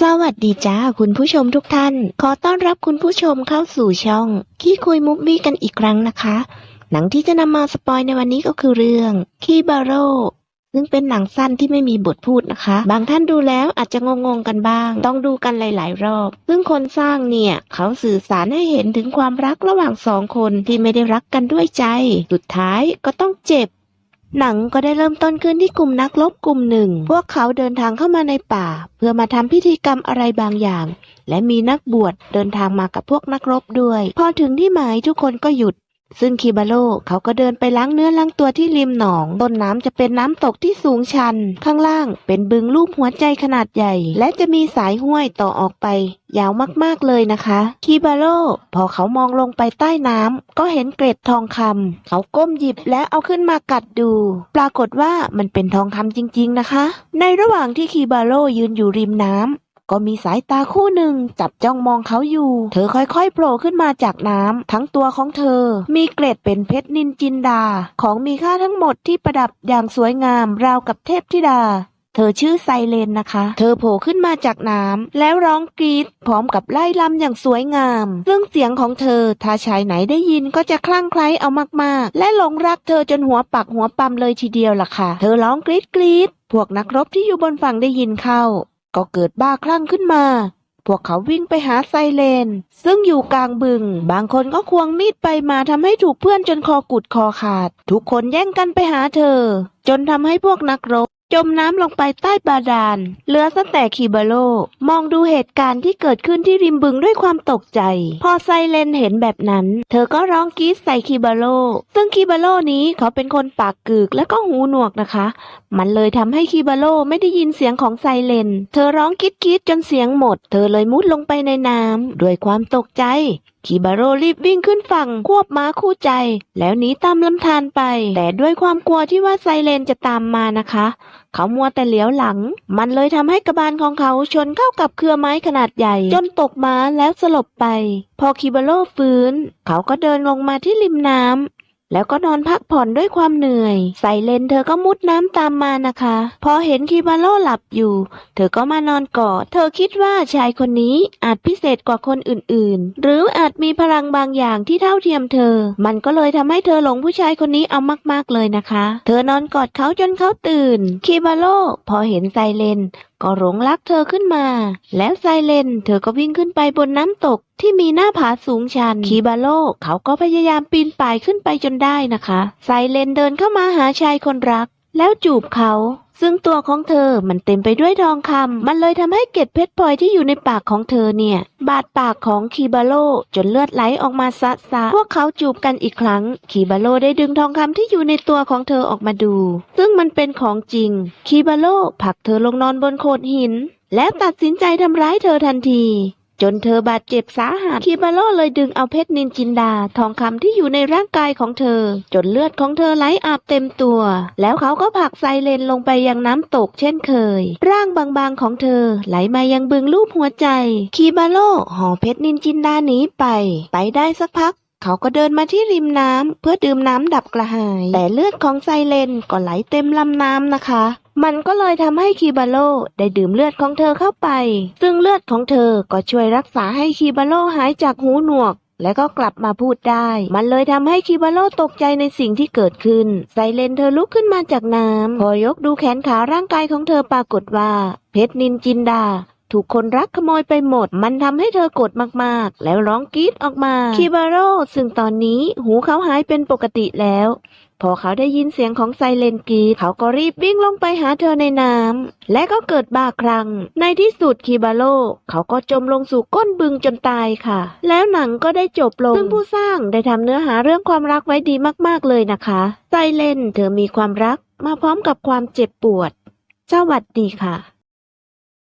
สวัสดีจ้าคุณผู้ชมทุกท่าน ขอต้อนรับคุณผู้ชมเข้าสู่ช่องขี้คุยมุกมี่กันอีกครั้งนะคะ หนังที่จะนำมาสปอยในวันนี้ก็คือเรื่องคีบาโร่ซึ่งเป็นหนังสั้นที่ไม่มีบทพูดนะคะ บางท่านดูแล้วอาจจะงงๆกันบ้าง ต้องดูกันหลาย ๆ รอบ ซึ่งคนสร้างเนี่ย เขาสื่อสารให้เห็นถึงความรักระหว่างสองคนที่ไม่ได้รักกันด้วยใจ สุดท้ายก็ต้องเจ็บ หนังก็ได้เริ่มต้นขึ้นที่กลุ่มนักลบกลุ่มหนึ่ง พวกเขาเดินทางเข้ามาในป่า เพื่อมาทำพิธีกรรมอะไรบางอย่าง และมีนักบวชเดินทางมากับพวกนักรบด้วย พอถึงที่หมายทุกคนก็หยุด ซึ่งคิบาโร่เขาก็เดินไปล้างเนื้อล้างตัวที่ริมหนอง ต้นน้ำจะเป็นน้ำตกที่สูงชัน ข้างล่างเป็นบึงรูปหัวใจขนาดใหญ่ และจะมีสายห้วยต่อออกไป ยาวมากๆเลยนะคะคิบาโร่พอเขามองลงไปใต้น้ำก็เห็นเกล็ดทองคำเขาก้มหยิบและเอาขึ้นมากัดดู ปรากฏว่ามันเป็นทองคำจริง ๆนะคะ ในระหว่างที่คิบาโร่ยืนอยู่ริมน้ำ ก็มีสายตาคู่หนึ่งจับจ้องมองเขาอยู่ เธอค่อยๆโผล่ขึ้นมาจากน้ำทั้งตัวของเธอ มีเกล็ดเป็นเพชรนินจินดา ของมีค่าทั้งหมดที่ประดับอย่างสวยงามราวกับเทพธิดาเธอชื่อไซเลนนะคะ เธอโผล่ขึ้นมาจากน้ำแล้วร้องกรีดพร้อมกับไล่ลำอย่างสวยงาม ซึ่งเสียงของเธอถ้าชายไหนได้ยินก็จะคลั่งไคล้เอามากๆ และหลงรักเธอจนหัวปักหัวปั๊มเลยทีเดียวล่ะค่ะ เธอร้องกรีดกรีดพวกนักรบที่อยู่บนฝั่งได้ยินเข้า ก็เกิดบ้าคลั่งขึ้นมา พวกเขาวิ่งไปหาไซเลน ซึ่งอยู่กลางบึง บางคนก็ควงมีดไปมาทำให้ถูกเพื่อนจนคอกุดคอขาด ทุกคนแย่งกันไปหาเธอ จนทำให้พวกนักรบ จมน้ำลงไปใต้บาดาลเหลือซะแต่คิบาโล มองดูเหตุการณ์ที่เกิดขึ้นที่ริมบึงด้วยความตกใจ พอไซเลนเห็นแบบนั้น เธอก็ร้องกรี๊ดใส่คิบาโล ซึ่งคิบาโลนี้เขาเป็นคนปากกึกและก็หูหนวกนะคะ มันเลยทำให้คิบาโลไม่ได้ยินเสียงของไซเลน เธอร้องกรีดกรีดจนเสียงหมด เธอเลยมุดลงไปในน้ำด้วยความตกใจ คิบาโร่รีบวิ่งขึ้นฝั่งควบม้าคู่ใจ แล้วหนีตามลำธารไป แต่ด้วยความกลัวที่ว่าไซเลนจะตามมานะคะ เขามัวแต่เหลียวหลัง มันเลยทำให้กระบาลของเขาชนเข้ากับเครือไม้ขนาดใหญ่ จนตกม้าแล้วสลบไป พอคิบาโร่ฟื้น เขาก็เดินลงมาที่ริมน้ำ แล้วก็นอนพักผ่อนด้วยความเหนื่อยใส่เลนเธอก็มุดน้ำตามมานะคะ พอเห็นคิบาโร่หลับอยู่ เธอก็มานอนกอด เธอคิดว่าชายคนนี้อาจพิเศษกว่าคนอื่นๆ หรืออาจมีพลังบางอย่างที่เท่าเทียมเธอ มันก็เลยทำให้เธอหลงผู้ชายคนนี้เอามากๆเลยนะคะ เธอนอนกอดเขาจนเขาตื่น คิบาโร่พอเห็นไซเลน ก็หลงรักเธอขึ้นมา แล้วไซเลนเธอก็วิ่งขึ้นไปบนน้ำตกที่มีหน้าผาสูงชัน คีบาโลเขาก็พยายามปีนป่ายขึ้นไปจนได้นะคะ ไซเลนเดินเข้ามาหาชายคนรัก แล้วจูบเขา ซึ่งตัวของเธอมันเต็มไปด้วยทองคำมันเลยทำให้เกล็ดเพชรพลอยที่อยู่ในปากของเธอเนี่ย บาดปากของคีบาโลจนเลือดไหลออกมาซะซะพวกเขาจูบกันอีกครั้ง คีบาโลได้ดึงทองคำที่อยู่ในตัวของเธอออกมาดู ซึ่งมันเป็นของจริง คีบาโลผลักเธอลงนอนบนโขดหิน แล้วตัดสินใจทำร้ายเธอทันที จนเธอบาดเจ็บสาหัสคิบาโลเลยดึงเอาเพชรนินจินดา ทองคำที่อยู่ในร่างกายของเธอ จนเลือดของเธอไหลอาบเต็มตัว แล้วเขาก็ผลักไซเลนลงไปยังน้ำตกเช่นเคย ร่างบางๆของเธอไหลมายังบึงรูปหัวใจ คีบาโลห่อเพชรนินจินดาหนีไป ไปได้สักพัก เขาก็เดินมาที่ริมน้ำเพื่อดื่มน้ำดับกระหาย แต่เลือดของไซเลนก็ไหลเต็มลำน้ำนะคะ มันก็เลยทำให้คีบาโลได้ดื่มเลือดของเธอเข้าไป ซึ่งเลือดของเธอก็ช่วยรักษาให้คีบาโลหายจากหูหนวกและก็กลับมาพูดได้ มันเลยทำให้คิบาโลตกใจในสิ่งที่เกิดขึ้น ไซเลนเธอลุกขึ้นมาจากน้ำพอยกดูแขนขาร่างกายของเธอปรากฏว่า เพชรนินจินดา ถูกคนรักขโมยไปหมด มันทำให้เธอโกรธมากๆ แล้วร้องกรีดออกมาคิบาโร่ซึ่งตอนนี้หูเขาหายเป็นปกติแล้ว พอเขาได้ยินเสียงของไซเลนกีดเขาก็รีบวิ่งลงไปหาเธอในน้ำและก็เกิดบ้าคลั่งในที่สุดคิบาโลเขาก็จมลงสู่ก้นบึงจนตายค่ะ แล้วหนังก็ได้จบลงซึ่งผู้สร้างได้ทำเนื้อหาเรื่องความรักไว้ดีมากๆเลยนะคะไซเลนเธอมีความรักมาพร้อมกับความเจ็บปวดสวัสดีค่ะ